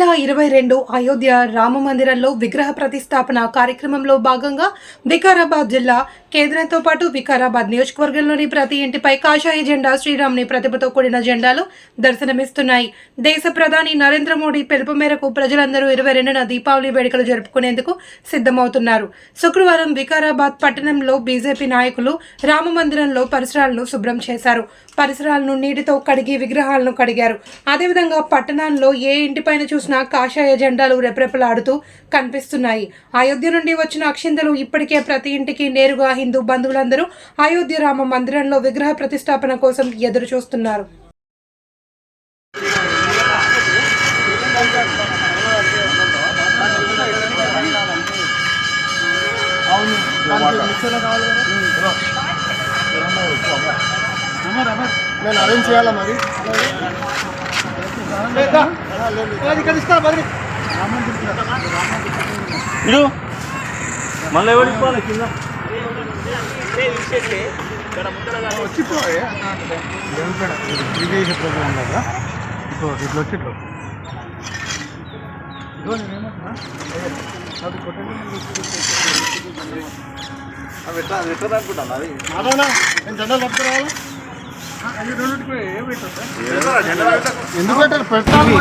ఇరవై రెండు అయోధ్య రామ మందిరంలో విగ్రహ ప్రతిష్టాపన కార్యక్రమంలో భాగంగా వికారాబాద్ జిల్లా కేంద్రంతో పాటు వికారాబాద్ నియోజకవర్గంలోని ప్రతి ఇంటిపై కాషాయ జెండా శ్రీరాముని ప్రతిభతో కూడిన జెండాలు దర్శనమిస్తున్నాయి. దేశ ప్రధాని నరేంద్ర మోడీ పిలుపు మేరకు ప్రజలందరూ ఇరవై రెండున దీపావళి వేడుకలు జరుపుకునేందుకు సిద్ధమవుతున్నారు. శుక్రవారం వికారాబాద్ పట్టణంలో బీజేపీ నాయకులు రామ మందిరంలో పరిసరాలను శుభ్రం చేశారు. పరిసరాలను నీటితో కడిగి విగ్రహాలను కడిగారు. అదేవిధంగా పట్టణంలో ఏ ఇంటిపైన చూసిన కాషాయ జెండాలు రెపరెపలాడుతూ కనిపిస్తున్నాయి. అయోధ్య నుండి వచ్చిన అక్షింతలు ఇప్పటికే ప్రతి ఇంటికి నేరుగా హిందూ బంధువులందరూ అయోధ్య రామ మందిరంలో విగ్రహ ప్రతిష్టాపన కోసం ఎదురు చూస్తున్నారు. నేను అరేంజ్ చేయాలా మరి? ఇడు. మళ్ళీ ఎవరికి పోవాలి కింద ఇట్లా వచ్చి అవి ఎట్లా అది ఎట్లా అనుకుంటాను అది అదోనా? నేను జెండాలు పట్టుకురావాలా ఎందుకు పెట్టారు? పెట్టాలి